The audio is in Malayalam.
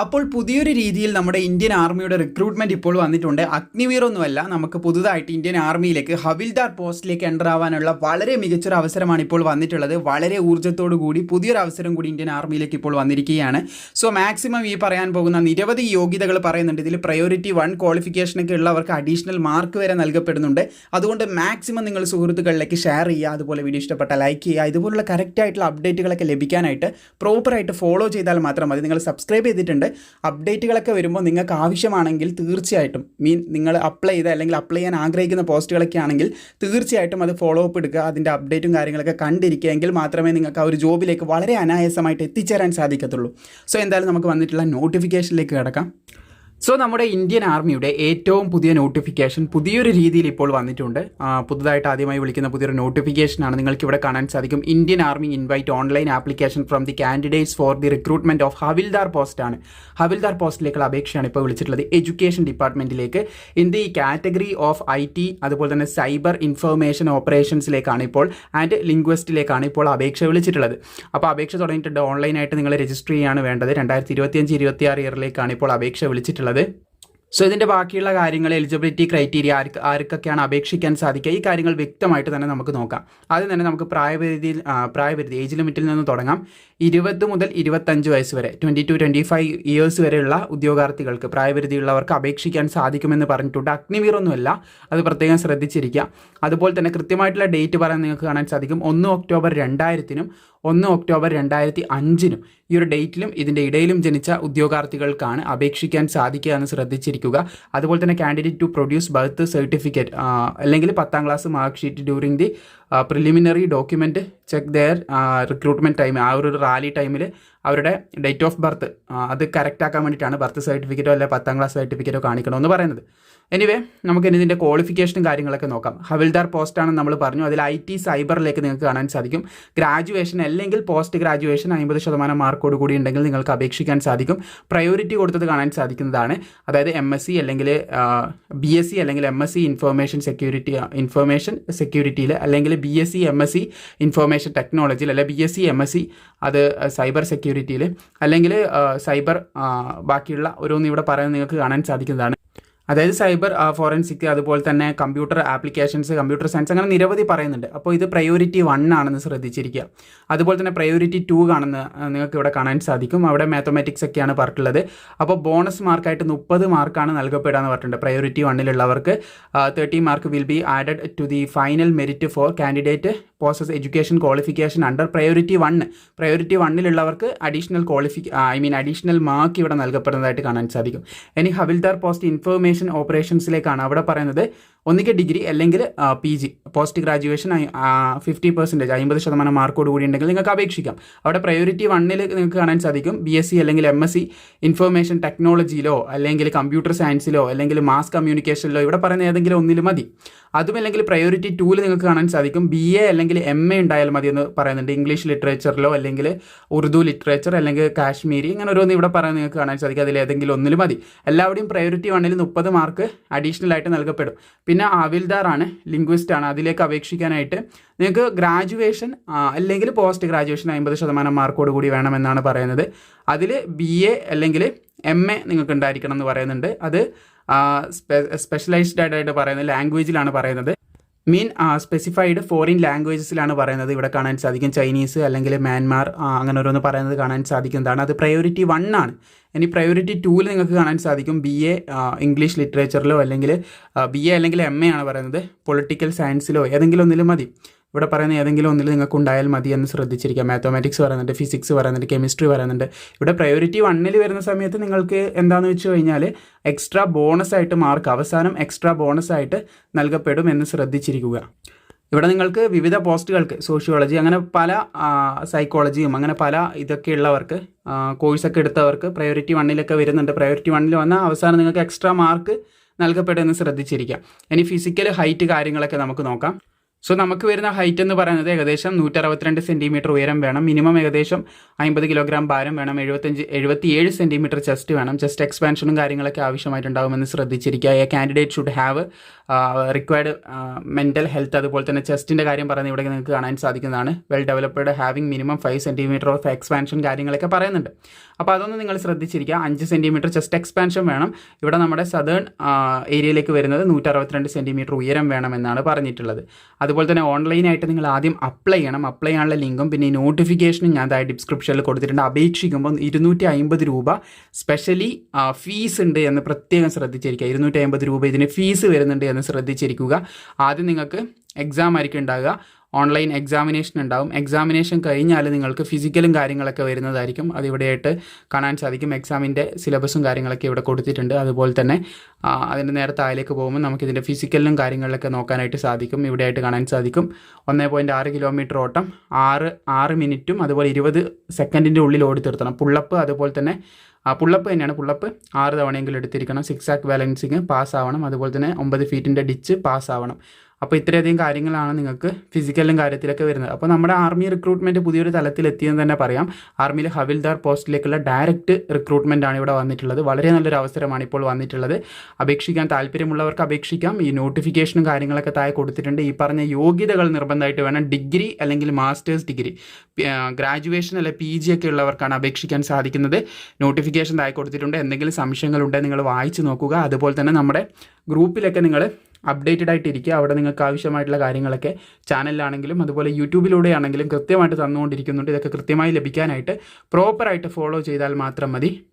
അപ്പോൾ പുതിയൊരു രീതിയിൽ നമ്മുടെ ഇന്ത്യൻ ആർമിയുടെ റിക്രൂട്ട്മെന്റ് ഇപ്പോൾ വന്നിട്ടുണ്ട്. അഗ്നിവീർ ഒന്നുമല്ല നമുക്ക് പുതുതായിട്ട് ഇന്ത്യൻ ആർമിയിലേക്ക് ഹവിൽദാർ പോസ്റ്റിലേക്ക് എന്റർ ആവാനുള്ള വളരെ മികച്ചൊരു അവസരമാണ് ഇപ്പോൾ വന്നിട്ടുള്ളത്. വളരെ ഊർജത്തോടു കൂടി പുതിയൊരു അവസരം കൂടി ഇന്ത്യൻ ആർമിയിലേക്ക് ഇപ്പോൾ വന്നിരിക്കുകയാണ്. സോ മാക്സിമം ഈ പറയാൻ പോകുന്ന നിരവധി യോഗ്യതകൾ പറയുന്നുണ്ട്. ഇതിൽ പ്രയോറിറ്റി വൺ ക്വാളിഫിക്കേഷനൊക്കെ ഉള്ളവർക്ക് അഡീഷണൽ മാർക്ക് വരെ നൽകപ്പെടുന്നുണ്ട്. അതുകൊണ്ട് മാക്സിമം നിങ്ങൾ സുഹൃത്തുക്കളിലേക്ക് ഷെയർ ചെയ്യുക. അതുപോലെ വീഡിയോ ഇഷ്ടപ്പെട്ട ലൈക്ക് ചെയ്യുക. ഇതുപോലുള്ള കറക്റ്റായിട്ടുള്ള അപ്ഡേറ്റുകളൊക്കെ ലഭിക്കാനായിട്ട് പ്രോപ്പറായിട്ട് ഫോളോ ചെയ്താൽ മാത്രം മതി. നിങ്ങൾ സബ്സ്ക്രൈബ് ചെയ്തിട്ടുണ്ട്. അപ്ഡേറ്റുകളൊക്കെ വരുമ്പോൾ നിങ്ങൾക്ക് ആവശ്യമാണെങ്കിൽ തീർച്ചയായിട്ടും മീൻ നിങ്ങൾ അപ്ലൈ ചെയ്ത അല്ലെങ്കിൽ അപ്ലൈ ചെയ്യാൻ ആഗ്രഹിക്കുന്ന പോസ്റ്റുകളൊക്കെ ആണെങ്കിൽ തീർച്ചയായിട്ടും അത് ഫോളോ അപ്പ് എടുക്കുക അതിന്റെ അപ്ഡേറ്റും കാര്യങ്ങളൊക്കെ കണ്ടിരിക്കുകയെങ്കിൽ മാത്രമേ നിങ്ങൾക്ക് ആ ഒരു ജോബിലേക്ക് വളരെ അനായാസമായിട്ട് എത്തിച്ചേരാൻ സാധിക്കത്തുള്ളൂ. സോ എന്തായാലും നമുക്ക് വന്നിട്ടുള്ള നോട്ടിഫിക്കേഷനിലേക്ക് കിടക്കാം. സോ നമ്മുടെ ഇന്ത്യൻ ആർമിയുടെ ഏറ്റവും പുതിയ നോട്ടിഫിക്കേഷൻ പുതിയൊരു രീതിയിൽ ഇപ്പോൾ വന്നിട്ടുണ്ട്. പുതുതായിട്ട് ആദ്യമായി വിളിക്കുന്ന പുതിയൊരു നോട്ടിഫിക്കേഷനാണ് നിങ്ങൾക്ക് ഇവിടെ കാണാൻ സാധിക്കും. Indian army invite online application from the candidates for the recruitment of Havildar post ആണ്. ഹവിൽദാർ പോസ്റ്റിലേക്കുള്ള അപേക്ഷയാണ് ഇപ്പോൾ വിളിച്ചിട്ടുള്ളത്. Education ഡിപ്പാർട്ട്മെന്റിലേക്ക് in the category of I T അതുപോലെ തന്നെ സൈബർ ഇൻഫർമേഷൻ ഓപ്പറേഷൻസിലേക്കാണ് ഇപ്പോൾ ആൻഡ് ലിംഗ്വസ്റ്റിലേക്കാണ് ഇപ്പോൾ അപേക്ഷ വിളിച്ചിട്ടുള്ളത്. അപ്പോൾ അപേക്ഷ തുടങ്ങിയിട്ടുണ്ട്. ഓൺലൈനായിട്ട് നിങ്ങൾ രജിസ്റ്റർ ചെയ്യാണ് വേണ്ടത്. രണ്ടായിരത്തി ഇരുപത്തിയഞ്ച് ഇരുപത്തിയാറ് ഇയറിലേക്കാണ് ഇപ്പോൾ അപേക്ഷ വിളിച്ചിട്ടുള്ളത്. ela de സോ ഇതിന്റെ ബാക്കിയുള്ള കാര്യങ്ങൾ എലിജിബിലിറ്റി ക്രൈറ്റീരിയ ആർക്ക് ആർക്കൊക്കെയാണ് അപേക്ഷിക്കാൻ സാധിക്കുക? ഈ കാര്യങ്ങൾ വ്യക്തമായിട്ട് തന്നെ നമുക്ക് നോക്കാം. ആദ്യം തന്നെ നമുക്ക് പ്രായപരിധിയിൽ പ്രായപരിധി ഏജ് ലിമിറ്റിൽ നിന്ന് തുടങ്ങാം. ഇരുപത് മുതൽ ഇരുപത്തഞ്ച് വയസ്സ് വരെ twenty two twenty five years വരെയുള്ള ഉദ്യോഗാർത്ഥികൾക്ക് പ്രായപരിധിയുള്ളവർക്ക് അപേക്ഷിക്കാൻ സാധിക്കുമെന്ന് പറഞ്ഞിട്ടുണ്ട്. അഗ്നിവീർ ഒന്നുമല്ല അത് പ്രത്യേകം ശ്രദ്ധിച്ചിരിക്കുക. അതുപോലെ തന്നെ കൃത്യമായിട്ടുള്ള ഡേറ്റ് പറയാൻ നിങ്ങൾക്ക് കാണാൻ സാധിക്കും. ഒന്ന് ഒക്ടോബർ രണ്ടായിരത്തിനും ഒന്ന് ഒക്ടോബർ രണ്ടായിരത്തി അഞ്ചിനും ഈ ഒരു ഡേറ്റിലും ഇതിന്റെ ഇടയിലും ജനിച്ച ഉദ്യോഗാർത്ഥികൾക്കാണ് അപേക്ഷിക്കാൻ സാധിക്കുക എന്ന് ശ്രദ്ധിച്ചിരിക്കുക. അതുപോലെ തന്നെ candidate to produce birth certificate അല്ലെങ്കിൽ പത്താം class mark sheet during the preliminary document check there recruitment time ആ ഒരു റാലി ടൈമിൽ അവരുടെ ഡേറ്റ് ഓഫ് ബർത്ത് അത് കറക്റ്റ് ആക്കാൻ വേണ്ടിയിട്ടാണ് ബർത്ത് സർട്ടിഫിക്കറ്റോ അല്ലെങ്കിൽ പത്താം ക്ലാസ് സർട്ടിഫിക്കറ്റോ കാണിക്കണമെന്ന് പറയുന്നത്. എനിവേ നമുക്ക് ഇനി ഇതിന്റെ ക്വാളിഫിക്കേഷനും കാര്യങ്ങളൊക്കെ നോക്കാം. ഹവിൽദാർ പോസ്റ്റാണെന്ന് നമ്മൾ പറഞ്ഞു. അതിൽ ഐ ടി സൈബറിലേക്ക് നിങ്ങൾക്ക് കാണാൻ സാധിക്കും. ഗ്രാജുവേഷൻ അല്ലെങ്കിൽ പോസ്റ്റ് ഗ്രാജുവേഷൻ അമ്പത് ശതമാനം മാർക്കോട് കൂടി ഉണ്ടെങ്കിൽ നിങ്ങൾക്ക് അപേക്ഷിക്കാൻ സാധിക്കും. പ്രയോറിറ്റി കൊടുത്തത് കാണാൻ സാധിക്കുന്നതാണ്. അതായത് എം എസ് സി അല്ലെങ്കിൽ ബി എസ് സി അല്ലെങ്കിൽ M S C information security information സെക്യൂരിറ്റിയിൽ അല്ലെങ്കിൽ B S C M S C information ടെക്നോളജിയിൽ അല്ലെ B S C M S C അത് സൈബർ സെക്യൂരിറ്റിയിൽ അല്ലെങ്കിൽ സൈബർ ബാക്കിയുള്ള ഓരോന്ന് ഇവിടെ പറയുന്നത് നിങ്ങൾക്ക് കാണാൻ സാധിക്കുന്നതാണ്. അതായത് സൈബർ ഫോറൻസിക് അതുപോലെ തന്നെ കമ്പ്യൂട്ടർ ആപ്ലിക്കേഷൻസ് കമ്പ്യൂട്ടർ സയൻസ് അങ്ങനെ നിരവധി പറയുന്നുണ്ട്. അപ്പോൾ ഇത് പ്രയോറിറ്റി വൺ ആണെന്ന് ശ്രദ്ധിച്ചിരിക്കുക. അതുപോലെ തന്നെ പ്രയോറിറ്റി ടു ആണെന്ന് നിങ്ങൾക്ക് ഇവിടെ കാണാൻ സാധിക്കും. അവിടെ മാത്തമാറ്റിക്സ് ഒക്കെയാണ് പറഞ്ഞിട്ടുള്ളത്. അപ്പോൾ ബോണസ് മാർക്കായിട്ട് മുപ്പത് മാർക്കാണ് നൽകപ്പെടുക എന്ന് പറഞ്ഞിട്ടുണ്ട് priority വണ്ണിലുള്ളവർക്ക്. Thirty mark will be added to the final merit for candidate. Possess education qualification under priority one priority വണ്ണിലുള്ളവർക്ക് additional ക്വാളിഫിക്ക ഐ മീൻ അഡീഷണൽ മാർക്ക് ഇവിടെ നൽകപ്പെടുന്നതായിട്ട് കാണാൻ സാധിക്കും. ഇനി ഹവിൽദാർ പോസ്റ്റ് ഇൻഫർമേഷൻ ഓപ്പറേഷൻസിലേക്കാണ് അവിടെ പറയുന്നത്. ഒന്നിക്ക് ഡിഗ്രി അല്ലെങ്കിൽ P G post graduation fifty percentage അമ്പത് ശതമാനം മാർക്കോട് കൂടി ഉണ്ടെങ്കിൽ നിങ്ങൾക്ക് അപേക്ഷിക്കാം. അവിടെ പ്രയോറിറ്റി വണ്ണിൽ നിങ്ങൾക്ക് കാണാൻ സാധിക്കും. ബി എസ് സി അല്ലെങ്കിൽ എം എസ് സി ഇൻഫർമേഷൻ ടെക്നോളജിയിലോ അല്ലെങ്കിൽ കമ്പ്യൂട്ടർ സയൻസിലോ അല്ലെങ്കിൽ മാസ് കമ്മ്യൂണിക്കേഷനിലോ ഇവിടെ പറയുന്ന ഏതെങ്കിലും ഒന്നിൽ മതി. അതും അല്ലെങ്കിൽ പ്രയോറിറ്റി ടൂവിൽ നിങ്ങൾക്ക് കാണാൻ സാധിക്കും. ബി എ അല്ലെങ്കിൽ എം എ ഉണ്ടായാൽ മതി എന്ന് പറയുന്നുണ്ട്. ഇംഗ്ലീഷ് ലിറ്ററേച്ചറിലോ അല്ലെങ്കിൽ ഉറുദു ലിറ്ററേച്ചർ അല്ലെങ്കിൽ കാശ്മീരി ഇങ്ങനെ ഓരോന്ന് ഇവിടെ പറയാൻ നിങ്ങൾക്ക് കാണാൻ സാധിക്കും. അതിൽ ഏതെങ്കിലും ഒന്നിൽ മതി. എല്ലാവരുടെയും പ്രയോറിറ്റി വണ്ണിൽ മുപ്പത് മാർക്ക് അഡീഷണൽ ആയിട്ട് നൽകപ്പെടും. പിന്നെ ആവിൽദാറാണ് ലിംഗ്വിസ്റ്റ് ആണ്. അതിലേക്ക് അപേക്ഷിക്കാനായിട്ട് നിങ്ങൾക്ക് ഗ്രാജുവേഷൻ അല്ലെങ്കിൽ പോസ്റ്റ് ഗ്രാജുവേഷൻ അമ്പത് ശതമാനം മാർക്കോട് കൂടി വേണമെന്നാണ് പറയുന്നത്. അതിൽ ബി എ അല്ലെങ്കിൽ എം എ നിങ്ങൾക്ക് ഉണ്ടായിരിക്കണം എന്ന് പറയുന്നുണ്ട്. അത് സ്പെഷ്യലൈസ്ഡ് ആയിട്ട് പറയുന്നത് ലാംഗ്വേജിലാണ് പറയുന്നത്. മീൻ സ്പെസിഫൈഡ് ഫോറിൻ ലാംഗ്വേജസിലാണ് പറയുന്നത്. ഇവിടെ കാണാൻ സാധിക്കും ചൈനീസ് അല്ലെങ്കിൽ മ്യാൻമാർ അങ്ങനെ ഓരോന്ന് പറയുന്നത് കാണാൻ സാധിക്കുന്നതാണ് അത് പ്രയോറിറ്റി വൺ ആണ്. ഇനി പ്രയോറിറ്റി ടൂവിൽ നിങ്ങൾക്ക് കാണാൻ സാധിക്കും ബി എ ഇംഗ്ലീഷ് ലിറ്ററേച്ചറിലോ അല്ലെങ്കിൽ ബി എ അല്ലെങ്കിൽ എം എ ആണ് പറയുന്നത്. പൊളിറ്റിക്കൽ സയൻസിലോ ഏതെങ്കിലും ഒന്നിലും മതി. ഇവിടെ പറയുന്ന ഏതെങ്കിലും ഒന്നിൽ നിങ്ങൾക്ക് ഉണ്ടായാൽ മതി എന്ന് ശ്രദ്ധിച്ചിരിക്കുക മാത്തമാറ്റിക്സ് പറയുന്നുണ്ട് ഫിസിക്സ് പറയുന്നുണ്ട് കെമിസ്ട്രി പറയുന്നുണ്ട്. ഇവിടെ പ്രയോറിറ്റി വണ്ണിൽ വരുന്ന സമയത്ത് നിങ്ങൾക്ക് എന്താണെന്ന് വെച്ച് കഴിഞ്ഞാൽ എക്സ്ട്രാ ബോണസ് ആയിട്ട് മാർക്ക് അവസാനം എക്സ്ട്രാ ബോണസ് ആയിട്ട് നൽകപ്പെടും എന്ന് ശ്രദ്ധിച്ചിരിക്കുക. ഇവിടെ നിങ്ങൾക്ക് വിവിധ പോസ്റ്റുകൾക്ക് സോഷ്യോളജി അങ്ങനെ പല സൈക്കോളജിയും അങ്ങനെ പല ഇതൊക്കെ ഉള്ളവർക്ക് കോഴ്സൊക്കെ എടുത്തവർക്ക് പ്രയോറിറ്റി വണ്ണിലൊക്കെ വരുന്നുണ്ട്. പ്രയോറിറ്റി വണ്ണിൽ വന്നാൽ അവസാനം നിങ്ങൾക്ക് എക്സ്ട്രാ മാർക്ക് നൽകപ്പെടുമെന്ന് ശ്രദ്ധിച്ചിരിക്കാം. ഇനി ഫിസിക്കൽ ഹൈറ്റ് കാര്യങ്ങളൊക്കെ നമുക്ക് നോക്കാം. സോ നമുക്ക് വരുന്ന ഹൈറ്റ് എന്ന് പറയുന്നത് ഏകദേശം നൂറ്റി അറുപത്തിരണ്ട് സെന്റിമീറ്റർ ഉയരം വേണം. മിനിമം ഏകദേശം അമ്പത് കിലോഗ്രാം ഭാരം വേണം. എഴുപത്തഞ്ച് എഴുപത്തിയേഴ് സെന്റിമീറ്റർ ചെസ്റ്റ് വേണം. ചെസ്റ്റ് എക്സ്പാൻഷനും കാര്യങ്ങളൊക്കെ ആവശ്യമായിട്ടുണ്ടാകുമെന്ന് ശ്രദ്ധിച്ചിരിക്കുക. A candidate should have required mental health അതുപോലെ തന്നെ ചെസ്റ്റിന്റെ കാര്യം പറയുന്നത് ഇവിടെ നിങ്ങൾക്ക് കാണാൻ സാധിക്കുന്നതാണ്. Well developed having minimum five centimetre of expansion കാര്യങ്ങളൊക്കെ പറയുന്നുണ്ട്. അപ്പോൾ അതൊന്നും നിങ്ങൾ ശ്രദ്ധിച്ചിരിക്കുക. അഞ്ച് സെന്റിമീറ്റർ ചെസ്റ്റ് എക്സ്പാൻഷൻ വേണം. ഇവിടെ നമ്മുടെ സദേൺ ഏരിയയിലേക്ക് വരുന്നത് നൂറ്റി അറുപത്തിരണ്ട് സെന്റിമീറ്റർ ഉയരം വേണമെന്നാണ് പറഞ്ഞിട്ടുള്ളത്. അതുപോലെ തന്നെ ഓൺലൈനായിട്ട് നിങ്ങൾ ആദ്യം അപ്ലൈ ചെയ്യണം. അപ്ലൈ ചെയ്യാനുള്ള ലിങ്കും പിന്നെ ഈ നോട്ടിഫിക്കേഷനും ഞാൻ താഴെ ഡിസ്ക്രിപ്ഷനിൽ കൊടുത്തിട്ടുണ്ട്. അപേക്ഷിക്കുമ്പോൾ ഇരുന്നൂറ്റി അമ്പത് രൂപ സ്പെഷ്യലി ഫീസ് ഉണ്ട് എന്ന് പ്രത്യേകം ശ്രദ്ധിച്ചിരിക്കുക. ഇരുന്നൂറ്റി അമ്പത് രൂപ ഇതിന് ഫീസ് വരുന്നുണ്ട് എന്ന് ശ്രദ്ധിച്ചിരിക്കുക. ആദ്യം നിങ്ങൾക്ക് എക്സാം ആയിരിക്കും ഉണ്ടാകുക ഓൺലൈൻ എക്സാമിനേഷൻ ഉണ്ടാവും. എക്സാമിനേഷൻ കഴിഞ്ഞാൽ നിങ്ങൾക്ക് ഫിസിക്കലും കാര്യങ്ങളൊക്കെ വരുന്നതായിരിക്കും. അതിവിടെയായിട്ട് കാണാൻ സാധിക്കും. എക്സാമിന്റെ സിലബസും കാര്യങ്ങളൊക്കെ ഇവിടെ കൊടുത്തിട്ടുണ്ട്. അതുപോലെ തന്നെ അതിന്റെ നേരെ താഴേക്ക് പോകുമ്പോൾ നമുക്കിതിന്റെ ഫിസിക്കലിനും കാര്യങ്ങളിലൊക്കെ നോക്കാനായിട്ട് സാധിക്കും. ഇവിടെയായിട്ട് കാണാൻ സാധിക്കും. ഒന്നേ പോയിന്റ് ആറ് കിലോമീറ്റർ ഓട്ടം. ആറ് ആറ് മിനിറ്റും അതുപോലെ ഇരുപത് സെക്കൻഡിന്റെ ഉള്ളിൽ ഓടി തീർത്തണം. പുള്ളപ്പ് അതുപോലെ തന്നെ ആ പുള്ളപ്പ് തന്നെയാണ് പുള്ളപ്പ്. ആറ് തവണയെങ്കിലും എടുത്തിരിക്കണം. സിക്സ് ആക്ക് ബാലൻസിങ് പാസ് ആവണം അതുപോലെ തന്നെ ഒമ്പത് ഫീറ്റിന്റെ ഡിച്ച് പാസ് ആവണം അപ്പോൾ ഇത്രയധികം കാര്യങ്ങളാണ് നിങ്ങൾക്ക് ഫിസിക്കലും കാര്യത്തിലൊക്കെ വരുന്നത്. അപ്പോൾ നമ്മുടെ ആർമി റിക്രൂട്ട്മെന്റ് പുതിയൊരു തലത്തിലെത്തിയെന്ന് തന്നെ പറയാം. ആർമിയിൽ ഹവിൽദാർ പോസ്റ്റിലേക്കുള്ള ഡയറക്റ്റ് റിക്രൂട്ട്മെന്റ് ആണ് ഇവിടെ വന്നിട്ടുള്ളത്. വളരെ നല്ലൊരു അവസരമാണ് ഇപ്പോൾ വന്നിട്ടുള്ളത്. അപേക്ഷിക്കാൻ താല്പര്യമുള്ളവർക്ക് അപേക്ഷിക്കാം. ഈ നോട്ടിഫിക്കേഷനും കാര്യങ്ങളൊക്കെ താഴെ കൊടുത്തിട്ടുണ്ട്. ഈ പറഞ്ഞ യോഗ്യതകൾ നിർബന്ധമായിട്ട് വേണം. ഡിഗ്രി അല്ലെങ്കിൽ മാസ്റ്റേഴ്സ് ഡിഗ്രി ഗ്രാജുവേഷൻ അല്ലെ പി ജി ഒക്കെ ഉള്ളവർക്കാണ് അപേക്ഷിക്കാൻ സാധിക്കുന്നത്. നോട്ടിഫിക്കേഷൻ താഴെ കൊടുത്തിട്ടുണ്ട്. എന്തെങ്കിലും സംശയങ്ങളുണ്ടെങ്കിൽ നിങ്ങൾ വായിച്ച് നോക്കുക. അതുപോലെ തന്നെ നമ്മുടെ ഗ്രൂപ്പിലൊക്കെ നിങ്ങൾ അപ്ഡേറ്റഡ് ആയിട്ട് ഇരിക്കുക അവിടെ നിങ്ങൾക്ക് ആവശ്യമായിട്ടുള്ള കാര്യങ്ങളൊക്കെ ചാനലിലാണെങ്കിലും അതുപോലെ യൂട്യൂബിലൂടെ ആണെങ്കിലും കൃത്യമായിട്ട് തന്നുകൊണ്ടിരിക്കുന്നുണ്ട്. ഇതൊക്കെ കൃത്യമായി ലഭിക്കാനായിട്ട് പ്രോപ്പറായിട്ട് ഫോളോ ചെയ്താൽ മാത്രം മതി.